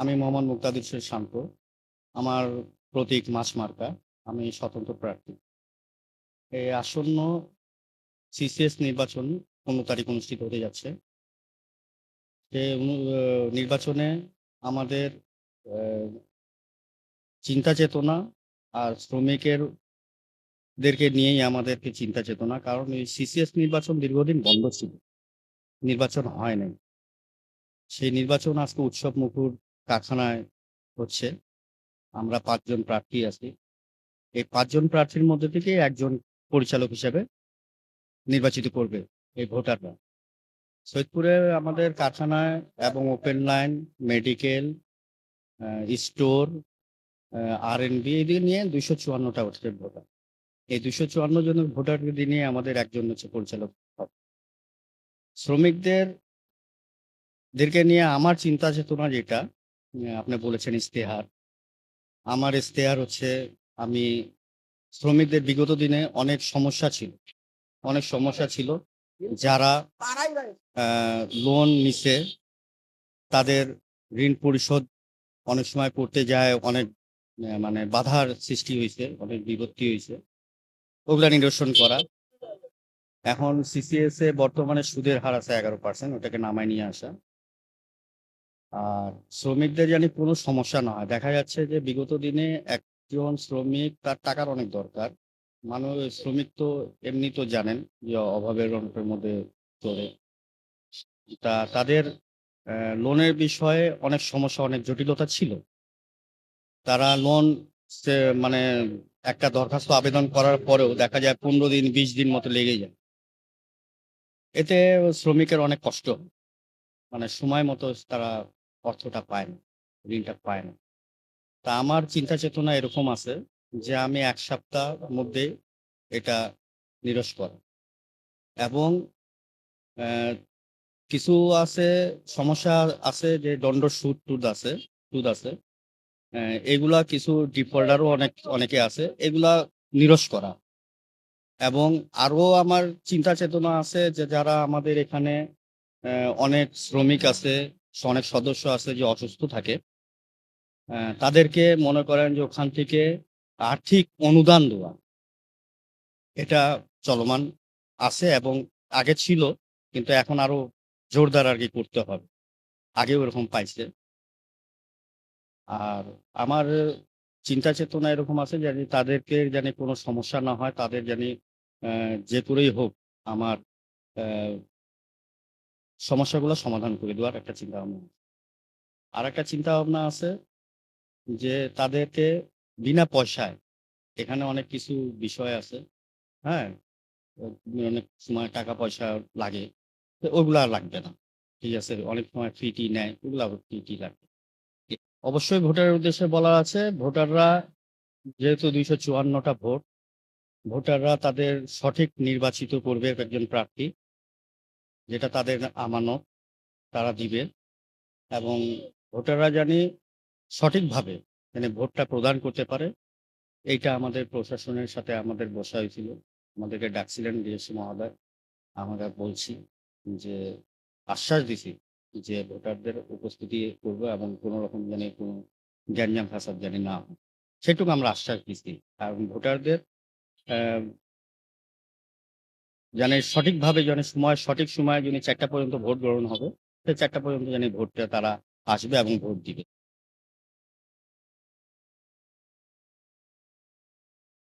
আমি মোহাম্মদ মুক্তাদির শেখ শান্ত আমার প্রতীক মাছ মার্কা, আমি স্বতন্ত্র প্রার্থী। এই আসন্ন সিসিএস নির্বাচন পনেরো তারিখ অনুষ্ঠিত হতে যাচ্ছে। সে নির্বাচনে আমাদের চিন্তা চেতনা আর শ্রমিকের দেরকে নিয়েই আমাদেরকে চিন্তা চেতনা, কারণ এই সিসিএস নির্বাচন দীর্ঘদিন বন্ধ ছিল। নির্বাচন হয় নাই। সেই নির্বাচন আজকে উৎসব মুখর কারখানায় হচ্ছে। আমরা পাঁচজন প্রার্থী আছি। এই পাঁচজন প্রার্থীর মধ্যে থেকে একজন পরিচালক হিসেবে নির্বাচিত করবে এই ভোটাররা। সৈয়দপুরে আমাদের কারখানায় এবং ওপেন লাইন, মেডিকেল স্টোর আর এন বি এদিকে নিয়ে দুইশো চুয়ান্নটা হচ্ছে ভোটার। এই দুইশো চুয়ান্ন জনের ভোটারকে নিয়ে আমাদের একজন হচ্ছে পরিচালক। হবে। শ্রমিকদের দেরকে নিয়ে আমার চিন্তা চেতনা যেটা আপনি বলেছেন ইস্তেহার আমার ইস্তেহার হচ্ছে, আমি শ্রমিকদের বিগত দিনে অনেক সমস্যা ছিল। অনেক সমস্যা ছিল যারা লোন নিছে, তাদের ঋণ পরিশোধ অনেক সময় করতে যায়, অনেক মানে বাধার সৃষ্টি হয়েছে, অনেক বিপত্তি হয়েছে। ওগুলা নিরসন করা। এখন সিসিএস এ বর্তমানে সুদের হার আছে এগারো পার্সেন্ট ওটাকে নামায় নিয়ে আসা। আর শ্রমিকদের জানি কোনো সমস্যা না হয়। দেখা যাচ্ছে যে বিগত দিনে একজন শ্রমিক তার টাকার অনেক দরকার। মানুষ, শ্রমিক তো এমনি তো জানেন যে অভাবের অনেকের মধ্যে চলে। তা তাদের লোনের বিষয়ে অনেক সমস্যা, অনেক জটিলতা ছিল। তারা লোন মানে একটা দরখাস্ত আবেদন করার পরেও দেখা যায় পনেরো দিন, বিশ দিন মতো লেগে যায়। এতে শ্রমিকের অনেক কষ্ট। মানে সময় মতো তারা অর্থটা পায় না, ঋণটা পায় না। তা আমার চিন্তা চেতনা এরকম আছে যে আমি এক সপ্তাহ মধ্যে এটা নিরস করা। এবং কিছু আছে, সমস্যা আছে যে দণ্ড সুদ, টুদ আছে, সুদ আছে। এগুলা কিছু ডিফল্টারও অনেক, অনেকে আছে, এগুলা নিরস করা। এবং আরও আমার চিন্তা চেতনা আছে যে যারা আমাদের এখানে অনেক শ্রমিক আছে অনেক সদস্য আছে যে অসুস্থ থাকে। তাদেরকে মনে করেন যে ওখান থেকে আর্থিক অনুদান দেওয়া। এটা চলমান আছে এবং আগে ছিল, কিন্তু এখন আরও জোরদার আর কি করতে হবে। আগেও এরকম পাইছে। আর আমার চিন্তা চেতনা এরকম আছে জানি তাদেরকে জানি কোনো সমস্যা না হয়, তাদের জানি যে করেই হোক আমার সমস্যাগুলো সমাধান করে দেওয়ার একটা চিন্তা ভাবনা। আর একটা চিন্তা ভাবনা আছে যে তাদেরকে বিনা পয়সায়, এখানে অনেক কিছু বিষয় আছে হ্যাঁ? অনেক সময় টাকা পয়সা লাগে ওগুলা আর লাগবে না, ঠিক আছে? অনেক সময় ফিটি নেয়, ওগুলো ওগুলা ফিটি লাগবে। অবশ্যই ভোটারের উদ্দেশ্যে বলা আছে, ভোটাররা যেহেতু দুইশো চুয়ান্নটা ভোট, ভোটাররা তাদের সঠিক নির্বাচিত করবে একজন প্রার্থী। যেটা তাদের আমানত, তারা দিবে এবং ভোটাররা জানি সঠিকভাবে মানে ভোটটা প্রদান করতে পারে। এইটা আমাদের প্রশাসনের সাথে আমাদের বসা হয়েছিল। আমাদেরকে ডাকছিলেন ডিএসসি মহোদয়। আমরা বলছি যে আশ্বাস দিছি যে ভোটারদের উপস্থিতি করব এবং কোনো রকম জানি কোনো গ্যাঞ্জাম ফাসাদ জানি না হয়। সেটুকু আমরা আশ্বাস দিচ্ছি কারণ ভোটারদের জানে সঠিকভাবে যেন সময়, সঠিক সময়ে যিনি চারটা পর্যন্ত ভোট গ্রহণ হবে। সেই চারটা পর্যন্ত যেন ভোটটা তারা আসবে এবং ভোট দিবে।